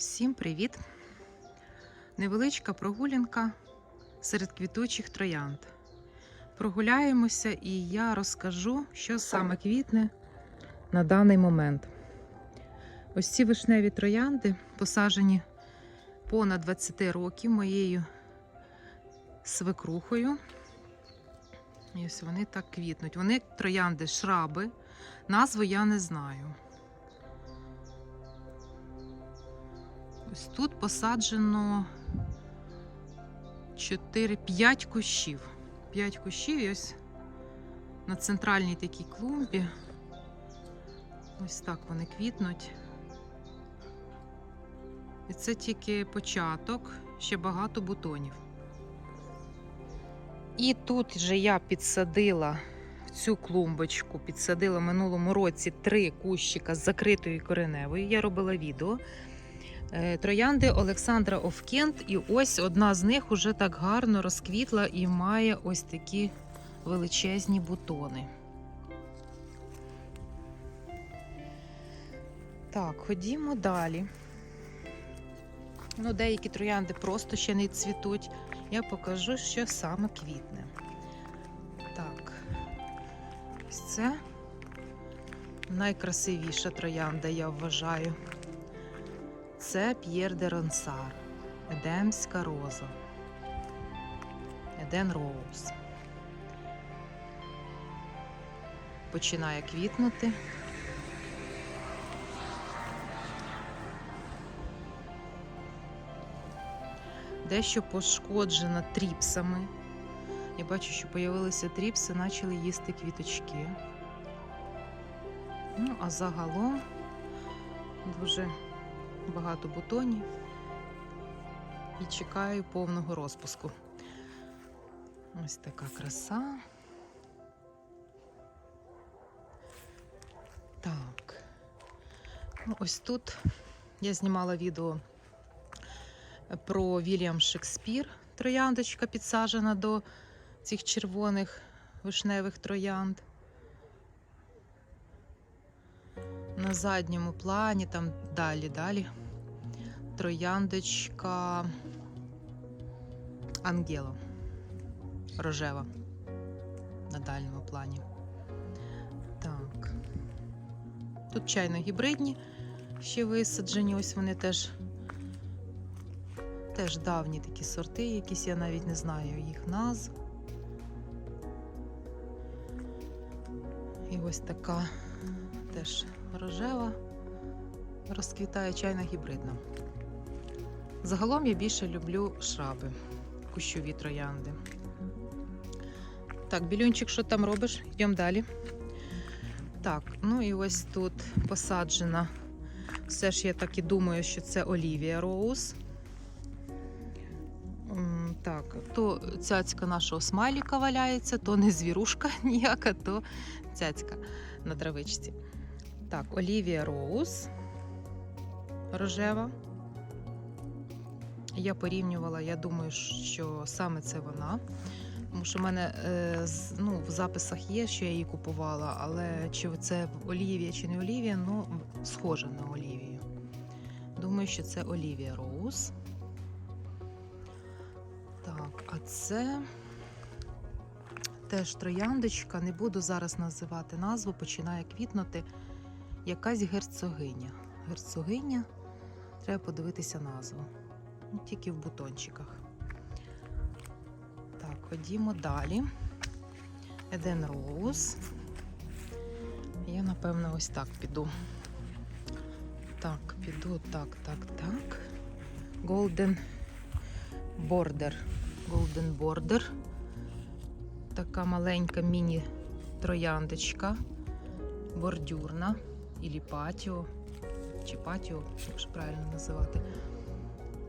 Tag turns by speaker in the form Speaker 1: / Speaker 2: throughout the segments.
Speaker 1: Всім привіт! Невеличка прогулянка серед квітучих троянд. Прогуляємося і я розкажу, що саме квітне на даний момент. Ось ці вишневі троянди посаджені понад 20 років моєю свекрухою. І ось вони так квітнуть. Вони троянди шраби. Назву я не знаю. Ось тут посаджено 4-5 кущів. 5 кущів ось на центральній такій клумбі. Ось так вони квітнуть. І це тільки початок, ще багато бутонів. І тут же я підсадила в цю клумбочку, підсадила минулому році три кущика з закритою кореневою. Я робила відео. Е, Троянди Олександра Овкент, і ось одна з них уже так гарно розквітла і має ось такі величезні бутони. Так, ходімо далі. Ну, деякі троянди просто ще не цвітуть. Я покажу, що саме квітне. Так, ось це найкрасивіша троянда, я вважаю. Це П'єр де Ронсар, Едемська роза, Еден Роуз. Починає квітнути. Дещо пошкоджена тріпсами. Я бачу, що з'явилися тріпси, почали їсти квіточки. Ну, а загалом дуже багато бутонів і чекаю повного розпуску. Ось така краса. Так. Ну, ось тут я знімала відео про Вільям Шекспір. Трояндочка підсаджена до цих червоних вишневих троянд. На задньому плані, там далі, далі. Трояндочка Ангело. Рожева. На дальньому плані. Так. Тут чайно-гібридні ще висаджені. Ось вони теж. Теж давні такі сорти, якісь я навіть не знаю їх назв. І ось така теж рожева, розквітає чайна гібридна. Загалом я більше люблю шраби, кущові троянди. Так, білюнчик, що там робиш? Йдемо далі. Так, ну і ось тут посаджена. Все ж я так і думаю, що це Олівія Роуз. Так, то цяцька нашого смайліка валяється, то не звірушка ніяка, то цяцька на травичці. Так, Олівія Роуз рожева. Я порівнювала, я думаю, що саме це вона. Тому що в мене е, ну, в записах є, що я її купувала, але чи це Олівія, чи не Олівія, ну, схоже на Олівію. Думаю, що це Олівія Роуз. Так, а це теж трояндочка. Не буду зараз називати назву, починає квітнути якась герцогиня. Герцогиня, треба подивитися назву. Ну, Тільки в бутончиках. Так, ходімо далі. Еден Роуз. Я, напевно, ось так піду. Так, піду, так, так, так. Golden Border. Golden Border. Така маленька міні-трояндочка. Бордюрна. Ілі патіо. Чи патіо, якщо правильно називати.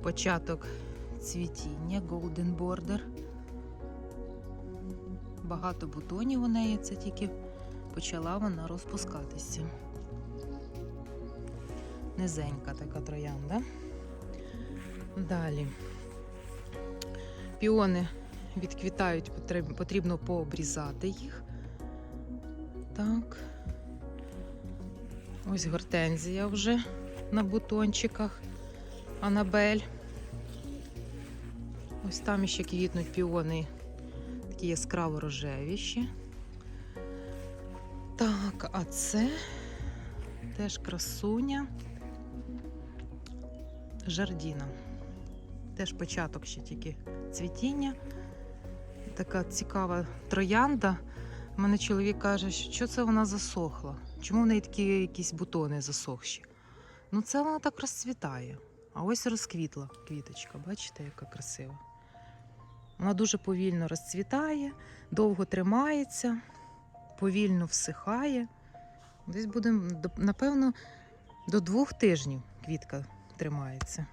Speaker 1: Початок цвітіння Golden Border. Багато бутонів у неї, це тільки почала вона розпускатися. Низенька така троянда. Далі. Піони відквітають, потрібно пообрізати їх. Так. Ось гортензія вже на бутончиках. Анабель. Ось там ще квітнуть піони, такі яскраво рожевіші. Так, а це теж красуня. Жардіна. Теж початок ще тільки цвітіння. Така цікава троянда. У мене чоловік каже, що це вона засохла. Чому в неї такі якісь бутони засохші? Ну, це вона так розцвітає. А ось розквітла квіточка. Бачите, яка красива. Вона дуже повільно розцвітає, довго тримається, повільно всихає. Десь буде, напевно, до двох тижнів квітка тримається.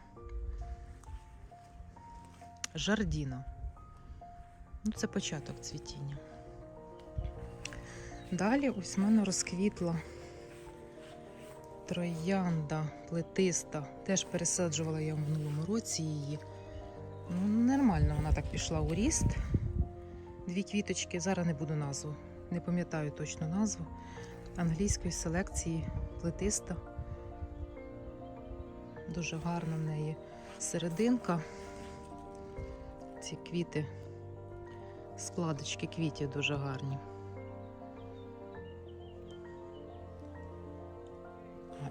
Speaker 1: Жардіна. Ну, це початок цвітіння. Далі ось в мене розквітла троянда плетиста. Теж пересаджувала я в минулому році її. Ну, нормально вона так пішла у ріст. Дві квіточки, зараз не буду назву. Не пам'ятаю точно назву. Англійської селекції плетиста. Дуже гарна в неї серединка. Ці квіти, складочки квітів дуже гарні.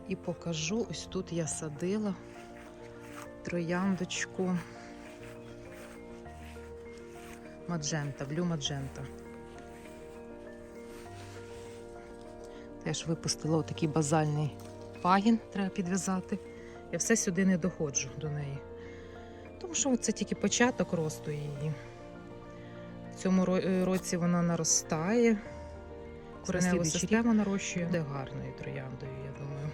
Speaker 1: І покажу, ось тут я садила трояндочку маджента, блю маджента. Теж випустила отакий базальний пагін, треба підв'язати. Я все сюди не доходжу до неї. Тому що це тільки початок росту її. В цьому е, році вона наростає. Кореневу систему нарощує. Буде гарною трояндою, я думаю,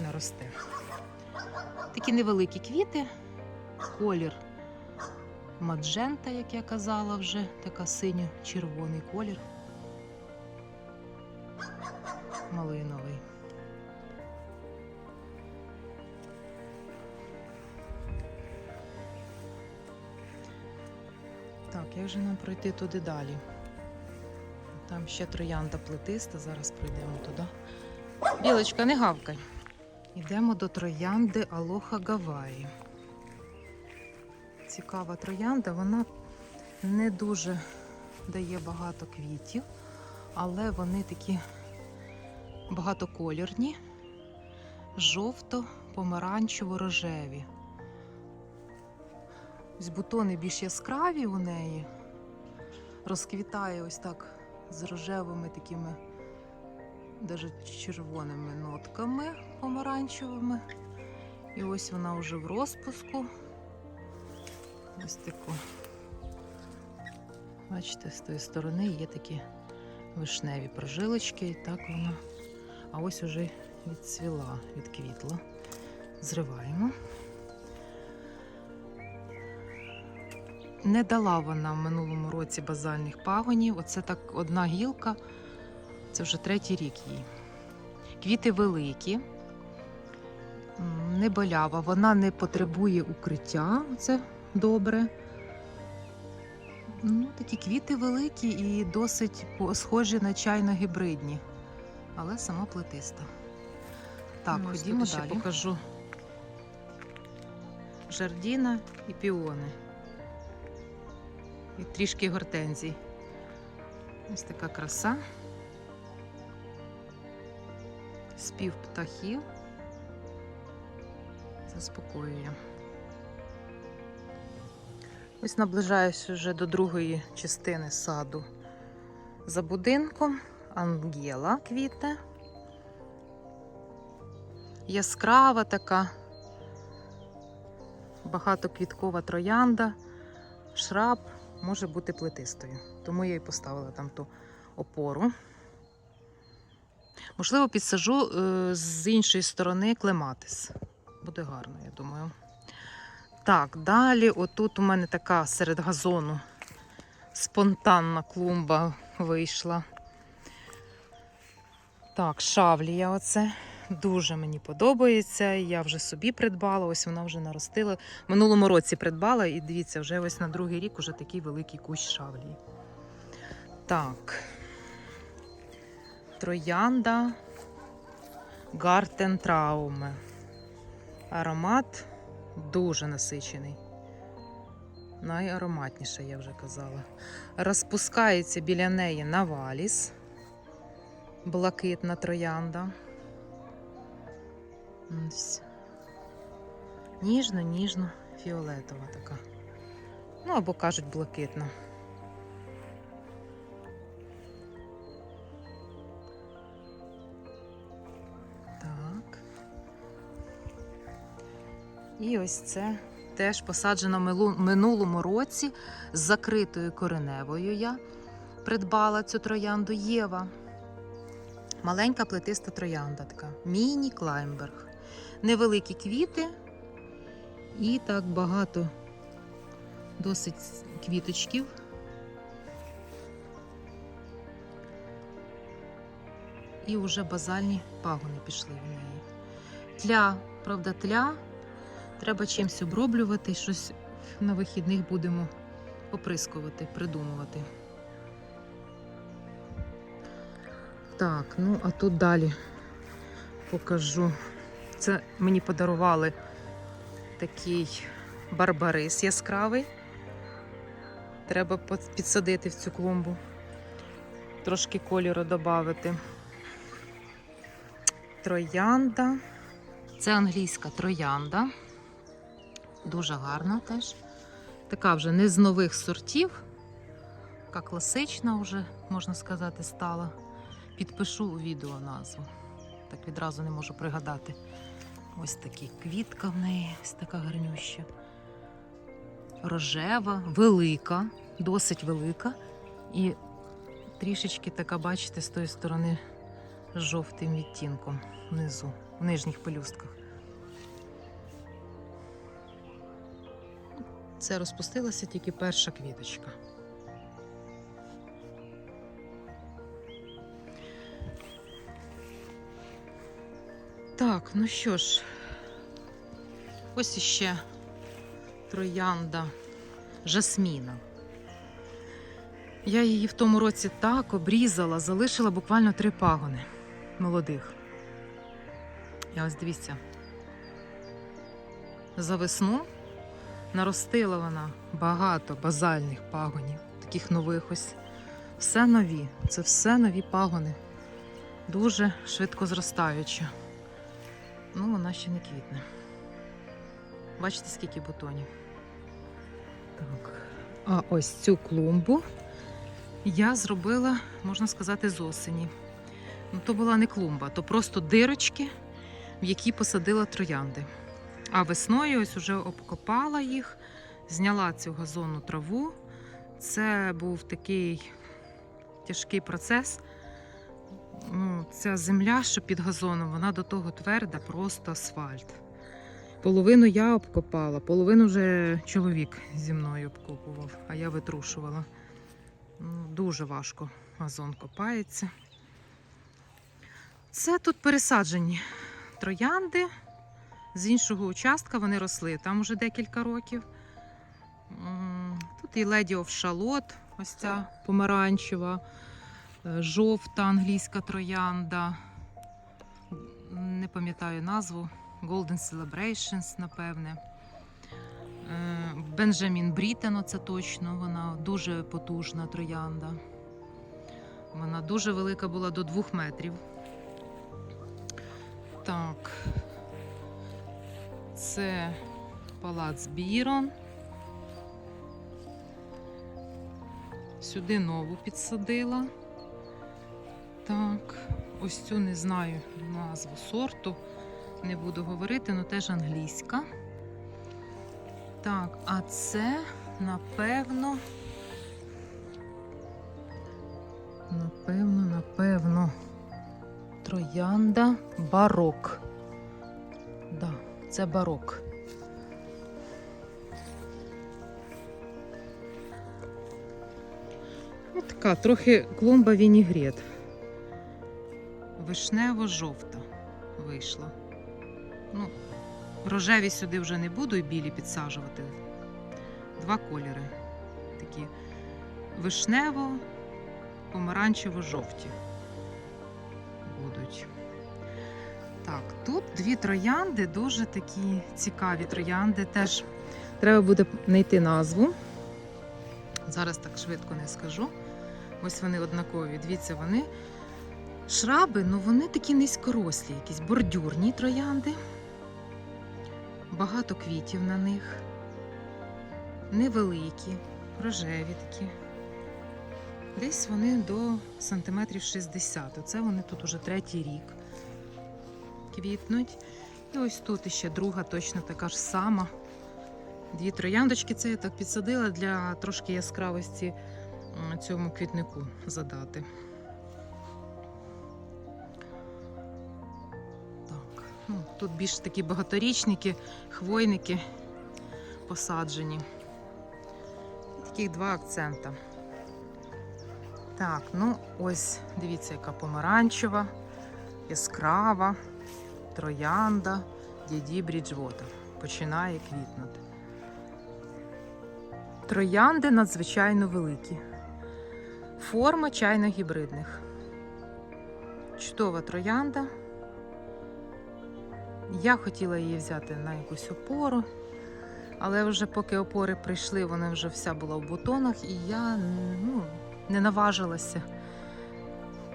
Speaker 1: наросте. Такі невеликі квіти, колір маджента, як я казала вже, така синьо-червоний колір. Малиновий. Так, як же нам пройти туди далі? Там ще троянда плетиста, зараз пройдемо туди. Білочка, не гавкай. Йдемо до троянди Алоха Гаваї. Цікава троянда, вона не дуже дає багато квітів, але вони такі багатокольорні, жовто-помаранчево-рожеві. Ось бутони більш яскраві у неї. Розквітає ось так з рожевими такими, навіть червоними нотками помаранчевими. І ось вона вже в розпуску. Ось таку. Бачите, з тої сторони є такі вишневі прожилочки, і так вона. А ось уже відцвіла, відквітла. Зриваємо. Не дала вона в минулому році базальних пагонів. Оце так одна гілка. Це вже третій рік їй. Квіти великі, не болява, вона не потребує укриття. Це добре. Ну, такі квіти великі і досить схожі на чайно-гібридні, але сама плетиста. Так,
Speaker 2: Ну,
Speaker 1: ходімо
Speaker 2: ще
Speaker 1: далі. Покажу жардіна і піони. І трішки гортензій. Ось така краса. Спів птахів. Заспокоює. Ось наближаюсь вже до другої частини саду. За будинком ангела квітне. Яскрава така, багатоквіткова троянда, шраб може бути плетистою. Тому я і поставила там ту опору. Можливо, підсажу е, з іншої сторони клематис. Буде гарно, я думаю. Так, далі, отут у мене така серед газону спонтанна клумба вийшла. Так, шавлія оце. Дуже мені подобається. Я вже собі придбала, ось вона вже наростила. Минулому році придбала, і дивіться, вже ось на другий рік уже такий великий кущ шавлії. Так. Троянда Гартентрауме. Аромат Дуже насичений. Найароматніша, я вже казала. Розпускається біля неї наваліс. Блакитна троянда. Ніжно, ніжно, фіолетова така. Ну, або кажуть, блакитна. І ось це теж посаджено минулому році з закритою кореневою. Я придбала цю троянду Єва. Маленька плетиста троянда така. Міні Клаймберг. Невеликі квіти і так багато досить квіточків. І вже базальні пагони пішли в неї. Тля, правда, тля. Треба чимось оброблювати, щось на вихідних будемо оприскувати, придумувати. Так, ну а тут далі покажу. Це мені подарували такий барбарис яскравий. Треба підсадити в цю клумбу. Трошки кольору додати. Троянда. Це англійська троянда. Дуже гарна теж. Така вже не з нових сортів. Така класична вже, можна сказати, стала. Підпишу у відео назву. Так відразу не можу пригадати. Ось такі квітка в неї, ось така гарнюща. Рожева, велика, досить велика. І трішечки така, бачите, з тої сторони жовтим відтінком внизу, в нижніх пелюстках. Це розпустилася тільки перша квіточка. Так, ну що ж, ось іще троянда жасміна. Я її в тому році так обрізала, залишила буквально три пагони молодих. І ось дивіться. За весну наростила вона багато базальних пагонів, таких нових ось. Все нові. Це все нові пагони. Дуже швидко зростаючі. Ну, вона ще не квітне. Бачите, скільки бутонів. Так. А ось цю клумбу я зробила, можна сказати, з осені. Ну, то була не клумба, то просто дирочки, в які посадила троянди. А весною ось уже обкопала їх, зняла цю газонну траву. Це був такий тяжкий процес. Ну, ця земля, що під газоном, вона до того тверда, просто асфальт. Половину я обкопала, половину вже чоловік зі мною обкопував, а я витрушувала. Ну, Дуже важко газон копається. Це тут пересаджені троянди. З іншого участка вони росли там уже декілька років. Тут і Lady of Шалот, ось ця помаранчева, е, жовта англійська троянда. Не пам'ятаю назву. Golden Celebrations, напевне. Е, Бенджамін Брітен, це точно, вона дуже потужна троянда. Вона дуже велика була до двох метрів. Так. Це палац Бірон. Сюди нову підсадила. Так, ось цю не знаю назву сорту. Не буду говорити, але теж англійська. Так, а це, напевно. Напевно, напевно. Троянда барок. Це барок. Ось така, трохи клумба вінігрет. Вишнево-жовта вийшла. Ну, рожеві сюди вже не буду і білі підсаджувати. Два кольори. Такі вишнево, помаранчево-жовті будуть. Так, тут дві троянди, дуже такі цікаві троянди. Теж треба буде знайти назву. Зараз так швидко не скажу. Ось вони однакові. Дивіться, вони шраби, ну вони такі низькорослі, якісь бордюрні троянди. Багато квітів на них. Невеликі, рожеві такі. Десь вони до сантиметрів 60. Оце вони тут уже третій рік квітнуть. І ось тут іще друга, точно така ж сама. Дві трояндочки. Це я так підсадила для трошки яскравості цьому квітнику задати. Так, ну, тут більш такі багаторічники, хвойники посаджені. Таких два акцента. Так, ну ось дивіться, яка помаранчева, яскрава, троянда, діді Бріджвотер. Починає квітнути. Троянди надзвичайно великі. Форма чайно-гібридних. Чудова троянда. Я хотіла її взяти на якусь опору, але вже поки опори прийшли, вона вже вся була в бутонах, і я ну, не наважилася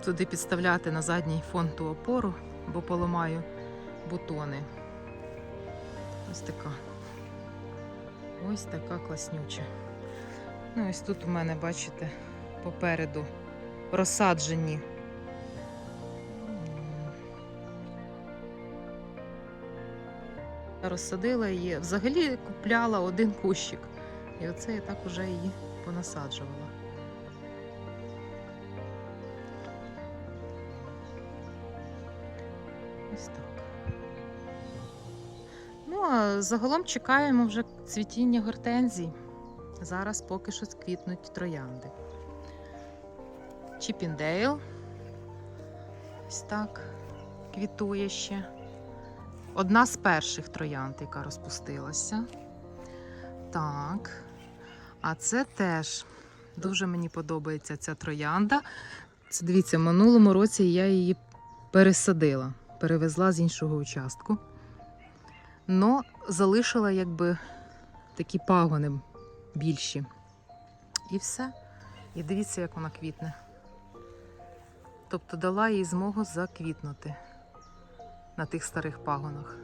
Speaker 1: туди підставляти на задній фон ту опору, бо поламаю бутони. Ось така. Ось така класнюча. Ну, ось тут у мене, бачите, попереду розсаджені. розсадила її. Взагалі купляла один кущик. І оце я так уже її понасаджувала. Ось так. Ну, а загалом чекаємо вже цвітіння гортензій. Зараз поки що квітнуть троянди. Чіпіндейл. Ось так квітує ще. Одна з перших троянд, яка розпустилася. Так. А це теж дуже мені подобається ця троянда. Це дивіться, в минулому році я її пересадила, перевезла з іншого участку. Но залишила якби такі пагони більші. І все. І дивіться, як вона квітне. Тобто дала їй змогу заквітнути на тих старих пагонах.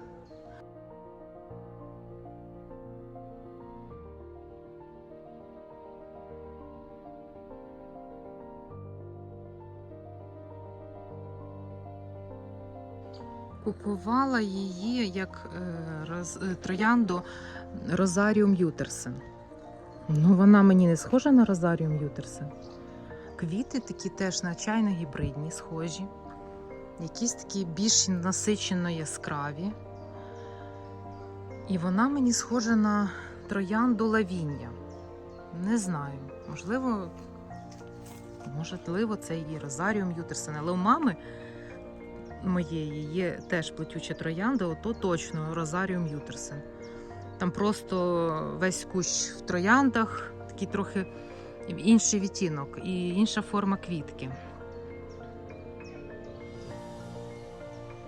Speaker 1: Купувала її як е, роз, е, троянду Розаріум Ютерсен. Ну, вона мені не схожа на Розаріум Ютерсен. Квіти такі теж начайно гібридні, схожі. Якісь такі більш насичено яскраві. І вона мені схожа на троянду лавіння. Не знаю. Можливо, можливо, це і Розаріум Ютерсен. Але у мами моєї є теж плетюча троянда, ото точно Розаріум Ютерсен. Там просто весь кущ в трояндах, такий трохи інший відтінок і інша форма квітки.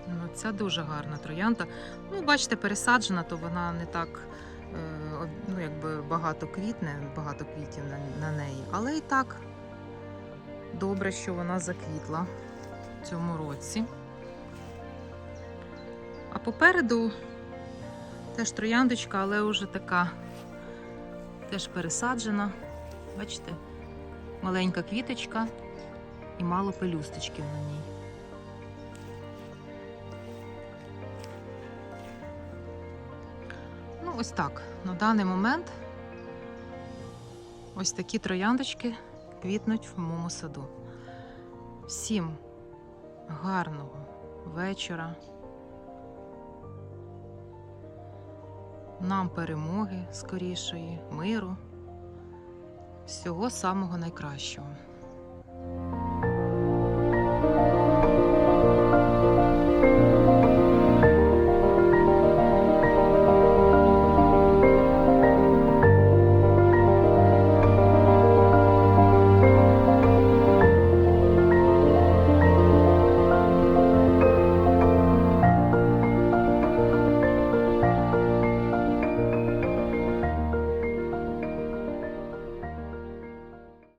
Speaker 1: Ну, ця дуже гарна троянда. Ну, бачите, пересаджена, то вона не так е, ну, якби багато квітне, багато квітів на, на неї. Але і так добре, що вона заквітла в цьому році. А попереду теж трояндочка, але вже така теж пересаджена. Бачите, маленька квіточка і мало пелюсточків на ній. Ну, ось так. На даний момент ось такі трояндочки квітнуть в моєму саду. Всім гарного вечора. Нам перемоги скорішої, миру, всього самого найкращого.